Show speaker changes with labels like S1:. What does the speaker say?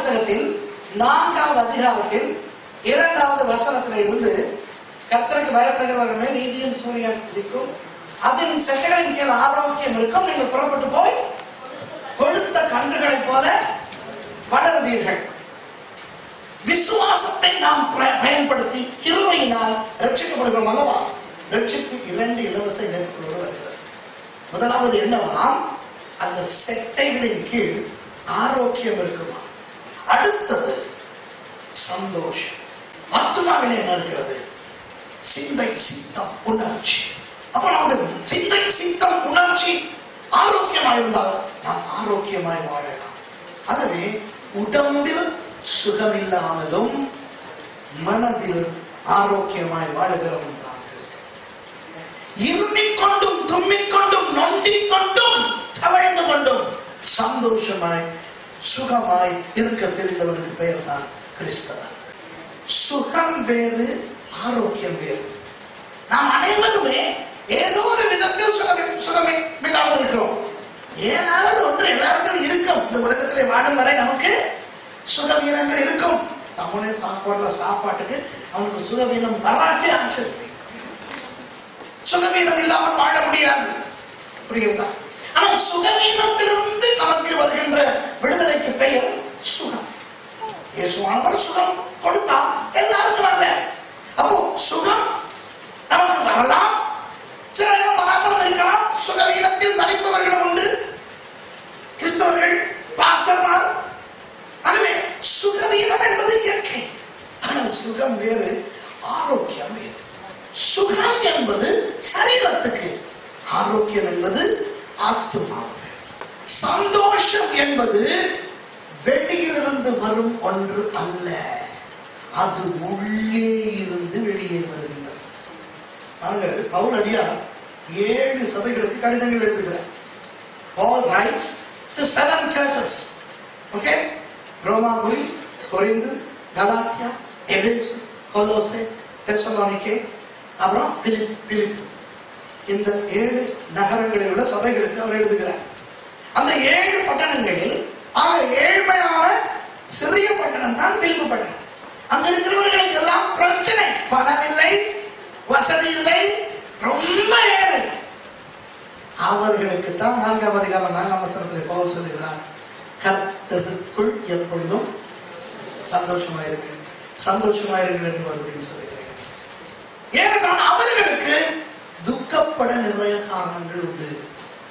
S1: புத்தகத்தில் நான்காவது அதிகாரத்தில் இரண்டாவது வசனத்தில் இருந்து கத்தருக்கு பயப்படுகிறவர்களே நீதியின் சூரியன் இருக்கும். அதன் செகடன் கீழ் ஆரோக்கியம் இருக்கும். நீங்கள் புறப்பட்டு போய் கொழுத்த கன்றுகளைப் போல வளருவீர்கள். விசுவாசத்தை நாம் பயன்படுத்தி கிருமையினால் ரட்சிக்கப்படுகிறோம் அல்லவா? ரட்சிப்பு இரண்டு இலவச இணைப்புகளோடு வருகிறது. முதலாவது என்னவாம் அந்த செட்டைகளின் கீழ் ஆரோக்கியம் இருக்குமா? அடுத்தது சந்தோஷம். ஆத்மாவிலே என்ன இருக்கிறது? சிந்தை சித்தம் உணர்ச்சி. அப்ப நமது சிந்தை சித்தம் உணர்ச்சி ஆரோக்கியமாக இருந்தால் நாம் ஆரோக்கியமாய் வாழலாம். ஆகவே உடம்பில் சுகமில்லாமலும் மனதில் ஆரோக்கியமாய் வாழுகிறவன் தான் கிறிஸ்தவன் இருமிக் கொண்டும் தும்மிக் கொண்டும் நொண்டிக் கொண்டும் தவழ்ந்து கொண்டும் சந்தோஷமாய் சுகமாய் இருக்க தெரிந்தவனுக்கு பெயர் தான் கிறிஸ்தவன். சுகம் வேறு ஆரோக்கியம் வேறு. நாம் அனைவருமே ஏதோ ஒரு விதத்தில் சுகமே சுகமே இல்லாமல் இருக்கிறோம். ஏதாவது ஒன்று எல்லாருக்கும் இருக்கும். இந்த உலகத்திலே வாழும் வரை நமக்கு சுகவீனங்கள் இருக்கும். தமிழே சாப்பாடுற சாப்பாட்டுக்கு அவனுக்கு சுகவீனம் வராட்டே ஆச்சரியம் சுகவீனம் இல்லாமல் வாழ முடியாது. புரியுதா ஆனால் சுகவீனத்திலிருந்து நமக்கு வருகின்ற விடுதலைக்கு பெயர் சுகம் இயேசுவானவர் சுகம் கொடுத்தா எல்லாருக்கும் வரல அப்போ சுகம் நமக்கு வரலாம் சில நேரம் வராமல் இருக்கலாம் சுகவீனத்தில் மறைப்பவர்களும் உண்டு. கிறிஸ்தவர்கள் பாஸ்டர்மார். அதுவே சுகவீனம் என்பது இயற்கை. ஆனால் சுகம் வேறு ஆரோக்கியம் வேறு. சுகம் என்பது சரீரத்துக்கு ஆரோக்கியம் என்பது ஆத்மாவுக்கு சந்தோஷம் என்பது வெளியிலிருந்து வரும் ஒன்று அல்ல. அது உள்ளே இருந்து வெளியே வருகின்றது. பாருங்கள் பவுல் அடியார் ஏழு சபைகளுக்கு கடிதங்கள் எழுதுகிறார் Paul writes to seven churches. Okay? Romapuri Corinth Galatia Ephesus Colossae Thessalonica அப்புறம் பிலிப் பிலிப் இந்த ஏழு நகரங்களில் உள்ள சபைகளுக்கு அவர் எழுதுகிறார் அந்த ஏழு பட்டணங்களில் ஆக ஏழ்மையான சிறிய பட்டணம் தான் பிலிப்பு பட்டணம் அங்க இருக்கிறவர்கள் அவர்களுக்கு தான் நான்காம் அதிகாரம் நான்காம் வசனத்தில் பவுல் சொல்லுகிறார் கர்த்தருக்குள் எப்பொழுதும் சந்தோஷமா இருக்கு சந்தோஷமா இருக்கு என்று மறுபடியும் சொல்லுகிறேன் ஏனென்றால் அவர்களுக்கு துக்கப்பட நிறைய காரணங்கள் உண்டு.